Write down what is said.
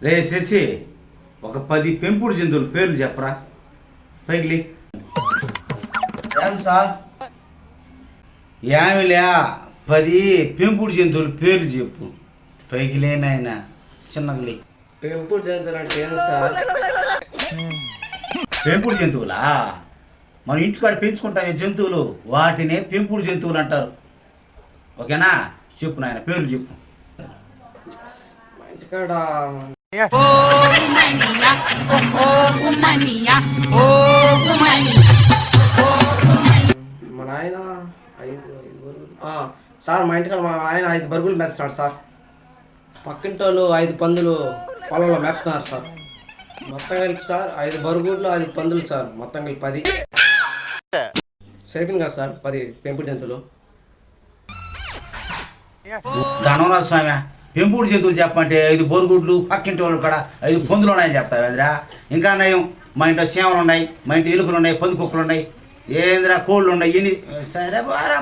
రే శశి ఒక పది పెంపుడు జంతువుల పేర్లు చెప్పరా? పైకిలి ఏం సార్? యామిలే పది పెంపుడు జంతువుల పేర్లు చెప్పు. పైకి లేనాయన చిన్నగలి పెంపుడు జంతువులు అంటే ఏం సార్? పెంపుడు జంతువులా? మనం ఇంటికాడ పెంచుకుంటాం ఈ జంతువులు. వాటినే పెంపుడు జంతువులు అంటారు. ఓకేనా? చెప్పు నాయన పేర్లు చెప్పు. ఇంటికాడ మా నాయన ఐదు ఐదు బరుగులు ఆ, సార్ మా ఇంటికాడ మా ఆయన ఐదు బరుగులు మేస్తున్నాడు సార్ పక్కింటి వాళ్ళు ఐదు పందులు పొలంలో మేపుతున్నారు సార్ మొత్తం కలిపి సార్ ఐదు బరుగులు ఐదు పందులు సార్ మొత్తం కలిపి పది సరిపోయింది కదా సార్ పది పెంపుడు జంతువులు ధనవరాజ స్వామి పెంపుడు జంతువులు చెప్పమంటే ఐదు బొరుగుడ్లు పక్కింటి వాళ్ళు కూడా ఐదు పందులు ఉన్నాయని చెప్తావు ఎదురా ఇంకా నయం మా ఇంట్లో సేవలు ఉన్నాయి మా ఇంట్లో ఎలుకలు ఉన్నాయి పంది కుక్కలు ఉన్నాయి ఏందిరా కోళ్ళు ఉన్నాయి ఎన్ని సరే బారా.